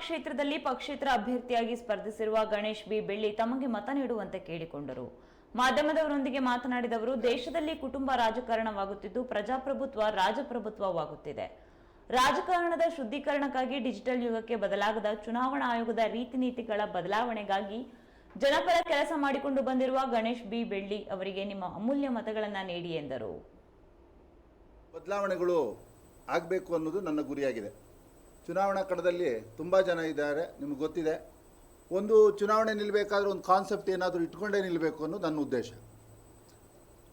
ಕ್ಷೇತ್ರದಲ್ಲಿ ಪಕ್ಷೇತರ ಅಭ್ಯರ್ಥಿಯಾಗಿ ಸ್ಪರ್ಧಿಸಿರುವ ಗಣೇಶ್ ಬಿ ಬೆಳ್ಳಿ ತಮಗೆ ಮತ ನೀಡುವಂತೆ ಕೇಳಿಕೊಂಡರು. ಮಾಧ್ಯಮದವರೊಂದಿಗೆ ಮಾತನಾಡಿದವರು ದೇಶದಲ್ಲಿ ಕುಟುಂಬ ರಾಜಕಾರಣವಾಗುತ್ತಿದ್ದು ಪ್ರಜಾಪ್ರಭುತ್ವ ರಾಜಪ್ರಭುತ್ವವಾಗುತ್ತಿದೆ. ರಾಜಕಾರಣದ ಶುದ್ಧೀಕರಣಕ್ಕಾಗಿ ಡಿಜಿಟಲ್ ಯುಗಕ್ಕೆ ಬದಲಾಗದ ಚುನಾವಣಾ ಆಯೋಗದ ರೀತಿ ನೀತಿಗಳ ಬದಲಾವಣೆಗಾಗಿ ಜನಪರ ಕೆಲಸ ಮಾಡಿಕೊಂಡು ಬಂದಿರುವ ಗಣೇಶ್ ಬಿ ಬೆಳ್ಳಿ ಅವರಿಗೆ ನಿಮ್ಮ ಅಮೂಲ್ಯ ಮತಗಳನ್ನ ನೀಡಿ ಎಂದರು. ಬದಲಾವಣೆಗಳು ಆಗಬೇಕು ಅನ್ನೋದು ನನ್ನ ಗುರಿಯಾಗಿದೆ. ಚುನಾವಣಾ ಕಣದಲ್ಲಿ ತುಂಬ ಜನ ಇದ್ದಾರೆ, ನಿಮ್ಗೆ ಗೊತ್ತಿದೆ. ಒಂದು ಚುನಾವಣೆ ನಿಲ್ಲಬೇಕಾದ್ರೆ ಒಂದು ಕಾನ್ಸೆಪ್ಟ್ ಏನಾದರೂ ಇಟ್ಕೊಂಡೇ ನಿಲ್ಲಬೇಕು ಅನ್ನೋದು ನನ್ನ ಉದ್ದೇಶ.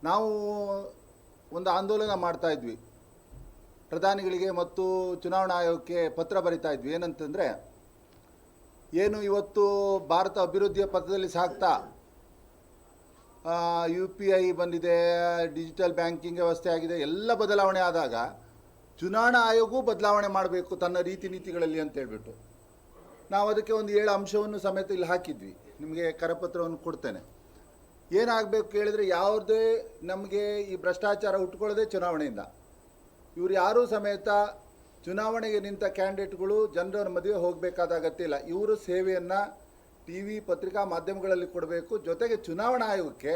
ನಾವು ಒಂದು ಆಂದೋಲನ ಮಾಡ್ತಾ ಇದ್ವಿ. ಪ್ರಧಾನಿಗಳಿಗೆ ಮತ್ತು ಚುನಾವಣಾ ಆಯೋಗಕ್ಕೆ ಪತ್ರ ಬರಿತಾ ಇದ್ವಿ. ಏನಂತಂದರೆ, ಏನು ಇವತ್ತು ಭಾರತ ಅಭಿವೃದ್ಧಿಯ ಪಥದಲ್ಲಿ ಸಾಗ್ತಾ ಯು ಪಿ ಐ ಬಂದಿದೆ, ಡಿಜಿಟಲ್ ಬ್ಯಾಂಕಿಂಗ್ ವ್ಯವಸ್ಥೆ ಆಗಿದೆ, ಎಲ್ಲ ಬದಲಾವಣೆ ಆದಾಗ ಚುನಾವಣಾ ಆಯೋಗವೂ ಬದಲಾವಣೆ ಮಾಡಬೇಕು ತನ್ನ ರೀತಿ ನೀತಿಗಳಲ್ಲಿ ಅಂತ ಹೇಳ್ಬಿಟ್ಟು. ನಾವು ಅದಕ್ಕೆ ಒಂದು ಏಳು ಅಂಶವನ್ನು ಸಮೇತ ಇಲ್ಲಿ ಹಾಕಿದ್ವಿ. ನಿಮಗೆ ಕರಪತ್ರವನ್ನು ಕೊಡ್ತೇನೆ. ಏನಾಗಬೇಕು ಕೇಳಿದರೆ ಯಾವುದೇ ನಮಗೆ ಈ ಭ್ರಷ್ಟಾಚಾರ ಹುಟ್ಕೊಳ್ಳೋದೇ ಚುನಾವಣೆಯಿಂದ. ಇವರು ಯಾರೂ ಸಮೇತ ಚುನಾವಣೆಗೆ ನಿಂತ ಕ್ಯಾಂಡಿಡೇಟ್ಗಳು ಜನರ ಮದುವೆ ಹೋಗಬೇಕಾದ ಅಗತ್ಯ ಇಲ್ಲ. ಇವರು ಸೇವೆಯನ್ನು ಟಿ ವಿ, ಪತ್ರಿಕಾ ಮಾಧ್ಯಮಗಳಲ್ಲಿ ಕೊಡಬೇಕು. ಜೊತೆಗೆ ಚುನಾವಣಾ ಆಯೋಗಕ್ಕೆ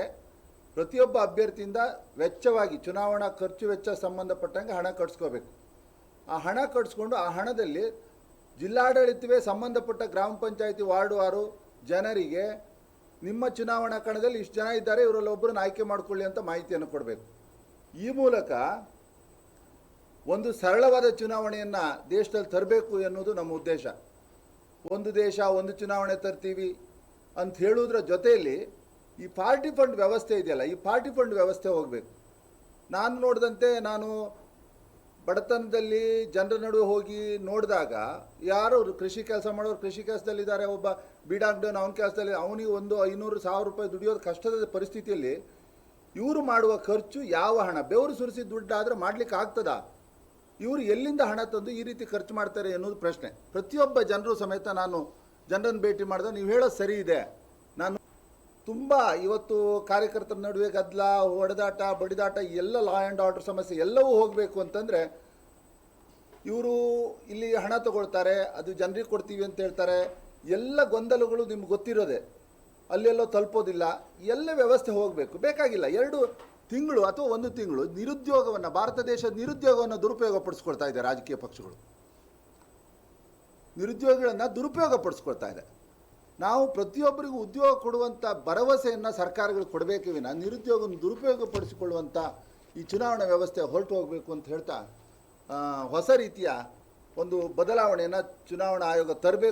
ಪ್ರತಿಯೊಬ್ಬ ಅಭ್ಯರ್ಥಿಯಿಂದ ವೆಚ್ಚವಾಗಿ, ಚುನಾವಣಾ ಖರ್ಚು ವೆಚ್ಚ ಸಂಬಂಧಪಟ್ಟಂಗೆ ಹಣ ಕಟ್ಸ್ಕೋಬೇಕು. ಆ ಹಣ ಕಟ್ಸ್ಕೊಂಡು ಆ ಹಣದಲ್ಲಿ ಜಿಲ್ಲಾಡಳಿತವೇ ಸಂಬಂಧಪಟ್ಟ ಗ್ರಾಮ ಪಂಚಾಯಿತಿ ವಾರ್ಡುವಾರು ಜನರಿಗೆ ನಿಮ್ಮ ಚುನಾವಣಾ ಕಣದಲ್ಲಿ ಇಷ್ಟು ಜನ ಇದ್ದಾರೆ, ಇವರಲ್ಲಿ ಒಬ್ಬರನ್ನ ಆಯ್ಕೆ ಮಾಡಿಕೊಳ್ಳಿ ಅಂತ ಮಾಹಿತಿಯನ್ನು ಕೊಡಬೇಕು. ಈ ಮೂಲಕ ಒಂದು ಸರಳವಾದ ಚುನಾವಣೆಯನ್ನು ದೇಶದಲ್ಲಿ ತರಬೇಕು ಎನ್ನುವುದು ನಮ್ಮ ಉದ್ದೇಶ. ಒಂದು ದೇಶ, ಒಂದು ಚುನಾವಣೆ ತರ್ತೀವಿ ಅಂತ ಹೇಳುವುದರ ಜೊತೆಯಲ್ಲಿ ಈ ಪಾರ್ಟಿ ಫಂಡ್ ವ್ಯವಸ್ಥೆ ಇದೆಯಲ್ಲ, ಈ ಪಾರ್ಟಿ ಫಂಡ್ ವ್ಯವಸ್ಥೆ ಹೋಗಬೇಕು. ನಾನು ನೋಡಿದಂತೆ ನಾನು ಬಡತನದಲ್ಲಿ ಜನರ ನಡುವೆ ಹೋಗಿ ನೋಡಿದಾಗ ಯಾರು ಕೃಷಿ ಕೆಲಸ ಮಾಡೋರು ಕೃಷಿ ಕೆಲಸದಲ್ಲಿದ್ದಾರೆ, ಒಬ್ಬ ಬೀಡಾಗ್ಡನ್ ಅವನ ಕೆಲಸದಲ್ಲಿ ಅವನಿಗೆ ಒಂದು ಐನೂರು ಸಾವಿರ ರೂಪಾಯಿ ದುಡಿಯೋದು ಕಷ್ಟದ ಪರಿಸ್ಥಿತಿಯಲ್ಲಿ ಇವರು ಮಾಡುವ ಖರ್ಚು ಯಾವ ಹಣ? ಬೆವರು ಸುರಿಸಿ ದುಡ್ಡಾದರೆ ಮಾಡ್ಲಿಕ್ಕೆ ಆಗ್ತದಾ? ಇವರು ಎಲ್ಲಿಂದ ಹಣ ತಂದು ಈ ರೀತಿ ಖರ್ಚು ಮಾಡ್ತಾರೆ ಎನ್ನುವುದು ಪ್ರಶ್ನೆ. ಪ್ರತಿಯೊಬ್ಬ ಜನರು ಸಮೇತ ನಾನು ಜನರನ್ನು ಭೇಟಿ ಮಾಡಿದ, ನೀವು ಹೇಳೋದು ಸರಿ ಇದೆ. ನಾನು ತುಂಬ ಇವತ್ತು ಕಾರ್ಯಕರ್ತರ ನಡುವೆ ಗದ್ದಲ ಹೊಡೆದಾಟ, ಬಡಿದಾಟ, ಎಲ್ಲ ಲಾ ಆ್ಯಂಡ್ ಆರ್ಡರ್ ಸಮಸ್ಯೆ ಎಲ್ಲವೂ ಹೋಗಬೇಕು ಅಂತಂದರೆ ಇವರು ಇಲ್ಲಿ ಹಣ ತಗೊಳ್ತಾರೆ, ಅದು ಜನರಿಗೆ ಕೊಡ್ತೀವಿ ಅಂತ ಹೇಳ್ತಾರೆ. ಎಲ್ಲ ಗೊಂದಲಗಳು ನಿಮ್ಗೆ ಗೊತ್ತಿರೋದೆ. ಅಲ್ಲೆಲ್ಲೋ ತಲುಪೋದಿಲ್ಲ. ಎಲ್ಲ ವ್ಯವಸ್ಥೆ ಹೋಗಬೇಕು. ಬೇಕಾಗಿಲ್ಲ. ಎರಡು ತಿಂಗಳು ಅಥವಾ ಒಂದು ತಿಂಗಳು ನಿರುದ್ಯೋಗವನ್ನು, ಭಾರತ ದೇಶದ ನಿರುದ್ಯೋಗವನ್ನು ದುರುಪಯೋಗ ಪಡಿಸ್ಕೊಳ್ತಾ ಇದೆ ರಾಜಕೀಯ ಪಕ್ಷಗಳು. ನಿರುದ್ಯೋಗಿಗಳನ್ನು ದುರುಪಯೋಗ ಪಡಿಸ್ಕೊಳ್ತಾ ಇದೆ. ನಾವು ಪ್ರತಿಯೊಬ್ಬರಿಗೂ ಉದ್ಯೋಗ ಕೊಡುವಂಥ ಭರವಸೆಯನ್ನು ಸರ್ಕಾರಗಳು ಕೊಡಬೇಕು ವಿನ ನಿರುದ್ಯೋಗವನ್ನು ದುರುಪಯೋಗ ಪಡಿಸಿಕೊಳ್ಳುವಂಥ ಈ ಚುನಾವಣಾ ವ್ಯವಸ್ಥೆ ಹೊರಟು ಹೋಗಬೇಕು ಅಂತ ಹೇಳ್ತಾ ಹೊಸ ರೀತಿಯ ಒಂದು ಬದಲಾವಣೆಯನ್ನು ಚುನಾವಣಾ ಆಯೋಗ ತರಬೇಕು